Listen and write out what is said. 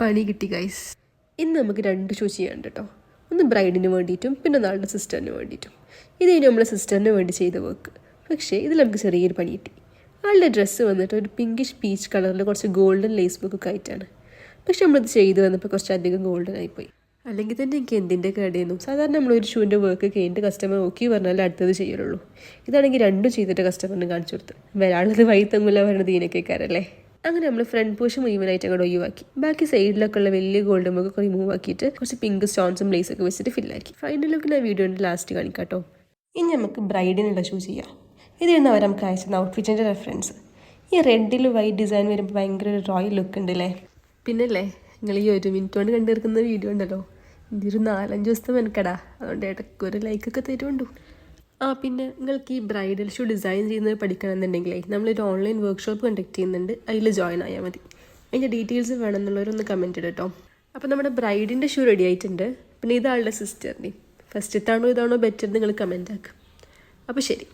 പണി കിട്ടി ഗൈസ് ഇന്ന് നമുക്ക് രണ്ട് ഷോ ചെയ്യാനുണ്ട് കേട്ടോ ഒന്ന് ബ്രൈഡിന് വേണ്ടിയിട്ടും പിന്നെ നാളുടെ സിസ്റ്ററിന് വേണ്ടിയിട്ടും. ഇത് കഴിഞ്ഞ് നമ്മളെ സിസ്റ്ററിന് വേണ്ടി ചെയ്ത വർക്ക് പക്ഷേ ഇതിൽ നമുക്ക് ചെറിയൊരു പണി കിട്ടി. ആളുടെ ഡ്രസ്സ് വന്നിട്ട് ഒരു പിങ്കിഷ് പീച്ച് കളറിൽ കുറച്ച് ഗോൾഡൻ ലേസ് ബുക്കൊക്കെ ആയിട്ടാണ്. പക്ഷെ നമ്മളിത് ചെയ്ത് വന്നപ്പോൾ കുറച്ച് അധികം ഗോൾഡൻ ആയിപ്പോയി അല്ലെങ്കിൽ തന്നെ എനിക്ക് എന്തിന്റെ കേടേന്നു. സാധാരണ നമ്മളൊരു ഷൂവിന്റെ വർക്ക് കഴിഞ്ഞിട്ട് കസ്റ്റമർ ഓക്കെ പറഞ്ഞാൽ അടുത്തത് ചെയ്യലുള്ളൂ ഇതാണെങ്കിൽ രണ്ടും ചെയ്തിട്ട് കസ്റ്റമറിന് കാണിച്ചു കൊടുത്ത്. വരാളത് വൈ വരണത് ഇതിനൊക്കെ ഇതിനൊക്കെക്കാരല്ലേ അങ്ങനെ നമ്മൾ ഫ്രണ്ട് പോഷൻ മുഴുവനായിട്ട് അങ്ങോട്ട് ഒഴിവാക്കി. ബാക്കി സൈഡിലൊക്കെ ഉള്ള വലിയ ഗോൾഡ് മുഖൊക്കെ റിമൂവ് ആക്കിയിട്ട് കുറച്ച് പിങ്ക് സ്റ്റോൺസും ലേസ് ഒക്കെ വെച്ചിട്ട് ഫില്ലാക്കി ഫൈനൽ ലുക്ക് ഞാൻ വീഡിയോന്റെ ലാസ്റ്റ് കാണിക്കാം കേട്ടോ ഇനി നമുക്ക് ബ്രൈഡിനുള്ള ഷൂ ചെയ്യാം. ഇതിരുന്ന് അവർ നമുക്ക് അയച്ചത് ഔട്ട്ഫിറ്റിന്റെ റെഫറൻസ് ഈ റെഡിൽ വൈറ്റ് ഡിസൈൻ വരുമ്പോൾ ഭയങ്കര ഒരു റോയൽ ലുക്ക് ഉണ്ട് അല്ലേ പിന്നല്ലേ നിങ്ങൾ ഈ ഒരു മിനിറ്റ് കൊണ്ട് കണ്ടിരിക്കുന്ന വീഡിയോ ഉണ്ടല്ലോ. ഇതൊരു നാലഞ്ച് ദിവസത്തെ മെനക്കടാ. അതുകൊണ്ട് ഇടയ്ക്ക് ഒരു ലൈക്കൊക്കെ തരുമുണ്ടു ആ പിന്നെ നിങ്ങൾക്ക് ഈ ബ്രൈഡൽ ഷൂ ഡിസൈൻ ചെയ്യുന്നത് പഠിക്കണമെന്നുണ്ടെങ്കിലേ നമ്മളൊരു ഓൺലൈൻ വർക്ക്ഷോപ്പ് കണ്ടക്ട് ചെയ്യുന്നുണ്ട്. അതിൽ ജോയിൻ ആയാൽ മതി. അതിന്റെ ഡീറ്റെയിൽസ് വേണമെന്നുള്ളവരൊന്ന് കമന്റ് ഇടട്ടോ. അപ്പോൾ നമ്മുടെ ബ്രൈഡിന്റെ ഷൂ റെഡി ആയിട്ടുണ്ട്. പിന്നെ ഇതാളുടെ സിസ്റ്ററിന്റെയും ഫസ്റ്റത്താണോ ഇതാണോ ബെറ്റർ നിങ്ങൾ കമന്റ് ആക്കുക അപ്പോൾ ശരി.